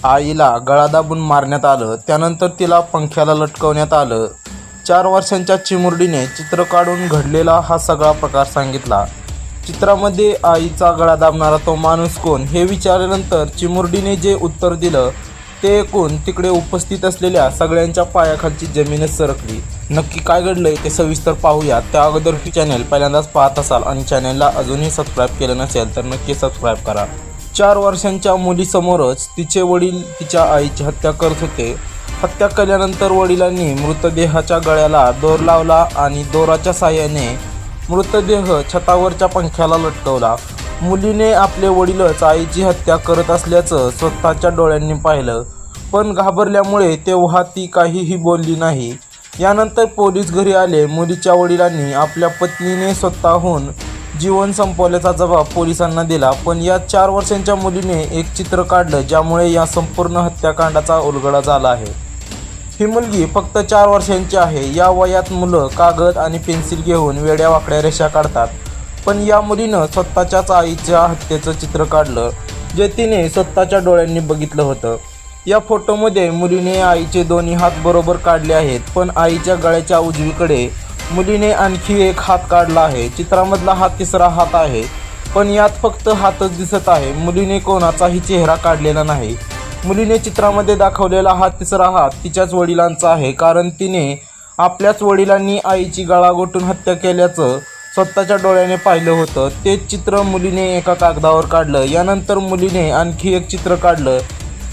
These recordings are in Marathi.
आईला गळा दाबून मारण्यात आलं त्यानंतर तिला पंख्याला लटकवण्यात आलं. चार वर्षांच्या चिमुरडीने चित्र काढून घडलेला हा सगळा प्रकार सांगितला. चित्रामध्ये आईचा गळा दाबणारा तो माणूस कोण हे विचारल्यानंतर चिमुरडीने जे उत्तर दिलं ते ऐकून तिकडे उपस्थित असलेल्या सगळ्यांच्या पायाखालची जमीनच सरकली. नक्की काय घडलंय ते सविस्तर पाहूया. त्या अगोदर ही चॅनेल पहिल्यांदाच पाहत असाल आणि चॅनेलला अजूनही सबस्क्राईब केलं नसेल तर नक्की सबस्क्राईब करा. चार वर्षांच्या मुलीसमोरच तिचे वडील तिच्या आईची हत्या करत होते. हत्या केल्यानंतर वडिलांनी मृतदेहाच्या गळ्याला दोर लावला आणि दोराच्या साह्याने मृतदेह छतावरच्या पंख्याला लटकवला. मुलीने आपले वडीलच आईची हत्या करत असल्याचं स्वतःच्या डोळ्यांनी पाहिलं. पण घाबरल्यामुळे तेव्हा ती काहीही बोलली नाही. यानंतर पोलीस घरी आले. मुलीच्या वडिलांनी आपल्या पत्नीने स्वतःहून जीवन संपवल्याचा जबाब पोलिसांना दिला. पण या चार वर्षांच्या मुलीने एक चित्र काढलं ज्यामुळे या संपूर्ण हत्याकांडाचा उलगडा झाला आहे. ही मुलगी फक्त चार वर्षांची आहे. या वयात मुलं कागद आणि पेन्सिल घेऊन वेड्या वाकड्या रेषा काढतात. पण या मुलीनं स्वतःच्याच आईच्या हत्येचं चित्र काढलं जे तिने स्वतःच्या डोळ्यांनी बघितलं होतं. या फोटोमध्ये मुलीने आईचे दोन्ही हात बरोबर काढले आहेत पण आईच्या गळ्याच्या उजवीकडे मुलीने आणखी एक हात काढला आहे. चित्रामधला हा तिसरा हात आहे. पण यात फक्त हातच दिसत आहे. मुलीने कोणाचाही चेहरा काढलेला नाही. मुलीने चित्रामध्ये दाखवलेला हा तिसरा हात तिच्याच वडिलांचा आहे. कारण तिने आपल्याच वडिलांनी आईची गळा गोठून हत्या केल्याचं स्वतःच्या डोळ्याने पाहिलं होतं. तेच चित्र मुलीने एका कागदावर काढलं. यानंतर मुलीने आणखी एक चित्र काढलं.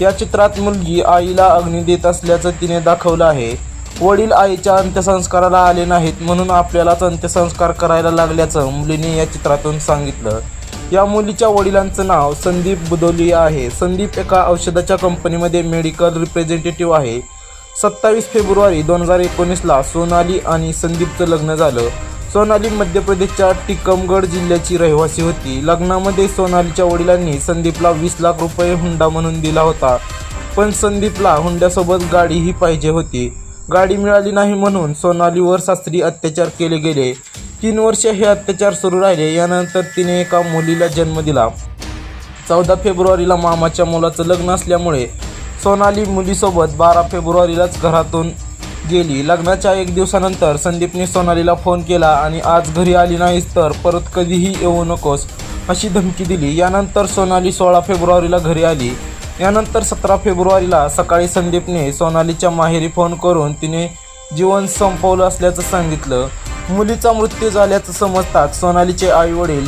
या चित्रात मुलगी आईला अग्नी देत असल्याचं तिने दाखवलं आहे. वडील आईच्या अंत्यसंस्काराला आले नाहीत म्हणून आपल्यालाच अंत्यसंस्कार करायला लागल्याचं मुलीने या चित्रातून सांगितलं. या मुलीच्या वडिलांचं नाव संदीप बुदोली आहे. संदीप एका औषधाच्या कंपनीमध्ये मेडिकल रिप्रेझेंटेटिव्ह आहे. सत्तावीस फेब्रुवारी दोन हजार एकोणीसला सोनाली आणि संदीपचं लग्न झालं. सोनाली मध्य प्रदेशच्या टिकमगड जिल्ह्याची रहिवासी होती. लग्नामध्ये सोनालीच्या वडिलांनी संदीपला वीस लाख रुपये हुंडा म्हणून दिला होता. पण संदीपला हुंड्यासोबत गाडीही पाहिजे होती. गाडी मिळाली नाही म्हणून सोनालीवर शास्त्रीय अत्याचार केले गेले. तीन वर्ष हे अत्याचार सुरू राहिले. यानंतर तिने एका मुलीला जन्म दिला. चौदा फेब्रुवारीला मामाच्या मुलाचं लग्न असल्यामुळे सोनाली मुलीसोबत बारा फेब्रुवारीलाच घरातून गेली. लग्नाच्या एक दिवसानंतर संदीपने सोनालीला फोन केला आणि आज घरी आली नाहीस तर परत कधीही येऊ नकोस अशी धमकी दिली. यानंतर सोनाली सोळा फेब्रुवारीला घरी आली. यानंतर सतरा फेब्रुवारीला सकाळी संदीपने सोनालीच्या माहेरी फोन करून तिने जीवन संपवलं असल्याचं सांगितलं. मुलीचा मृत्यू झाल्याचं समजताच सोनालीचे आई वडील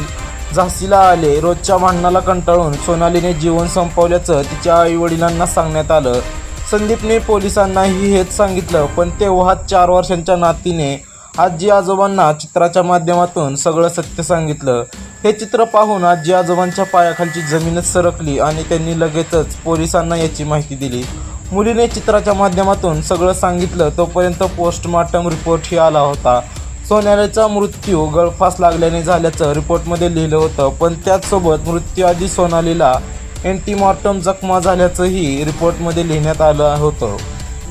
झाशीला आले. रोजच्या भांडणाला कंटाळून सोनालीने जीवन संपवल्याचं तिच्या आई वडिलांना सांगण्यात आलं. संदीपने पोलिसांनाही हेच सांगितलं पण तेव्हा चार वर्षांच्या नातीने आजी आजोबांना चित्राच्या माध्यमातून सगळं सत्य सांगितलं. हे चित्र पाहून आजी आजोबांच्या पायाखालची जमीनच सरकली आणि त्यांनी लगेचच पोलिसांना याची माहिती दिली. मुलीने चित्राच्या माध्यमातून सगळं सांगितलं तोपर्यंत पोस्टमॉर्टम रिपोर्टही आला होता. सोन्याचा मृत्यू गळफास लागल्याने झाल्याचं रिपोर्टमध्ये लिहिलं होतं पण त्याचसोबत मृत्यूआधी सोनालीला अँटीमॉर्टम जखमा झाल्याचंही रिपोर्टमध्ये लिहिण्यात आलं होतं.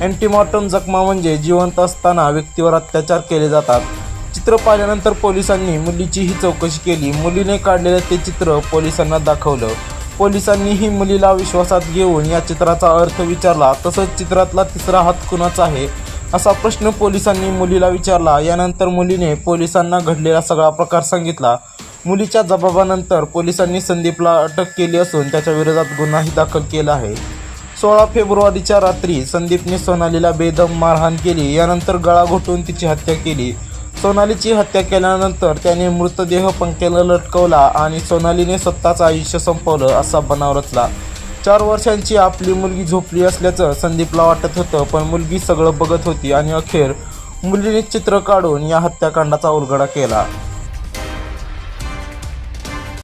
अँटीमॉर्टम जखमा म्हणजे जिवंत असताना व्यक्तीवर अत्याचार केले जातात. चित्र पाहिल्यानंतर पोलिसांनी मुलीचीही चौकशी केली. मुलीने काढलेलं ते चित्र पोलिसांना दाखवलं. पोलिसांनीही मुलीला विश्वासात घेऊन या चित्राचा अर्थ विचारला. तसंच चित्रातला तिसरा हात कुणाचा आहे असा प्रश्न पोलिसांनी मुलीला विचारला. यानंतर मुलीने पोलिसांना घडलेला सगळा प्रकार सांगितला. मुलीच्या जबाबानंतर पोलिसांनी संदीपला अटक केली असून त्याच्या विरोधात गुन्हाही दाखल केला आहे. सोळा फेब्रुवारीच्या रात्री संदीपने सोनालीला बेदम मारहाण केली. यानंतर गळा घोटून तिची हत्या केली. सोनालीची हत्या केल्यानंतर त्याने मृतदेह पंख्याला लटकवला आणि सोनालीने स्वतःचं आयुष्य संपवलं असा बनाव रचला. चार वर्षांची आपली मुलगी झोपली असल्याचं संदीपला वाटत होतं पण मुलगी सगळं बघत होती आणि अखेर मुलीने चित्र काढून या हत्याकांडाचा उलगडा केला.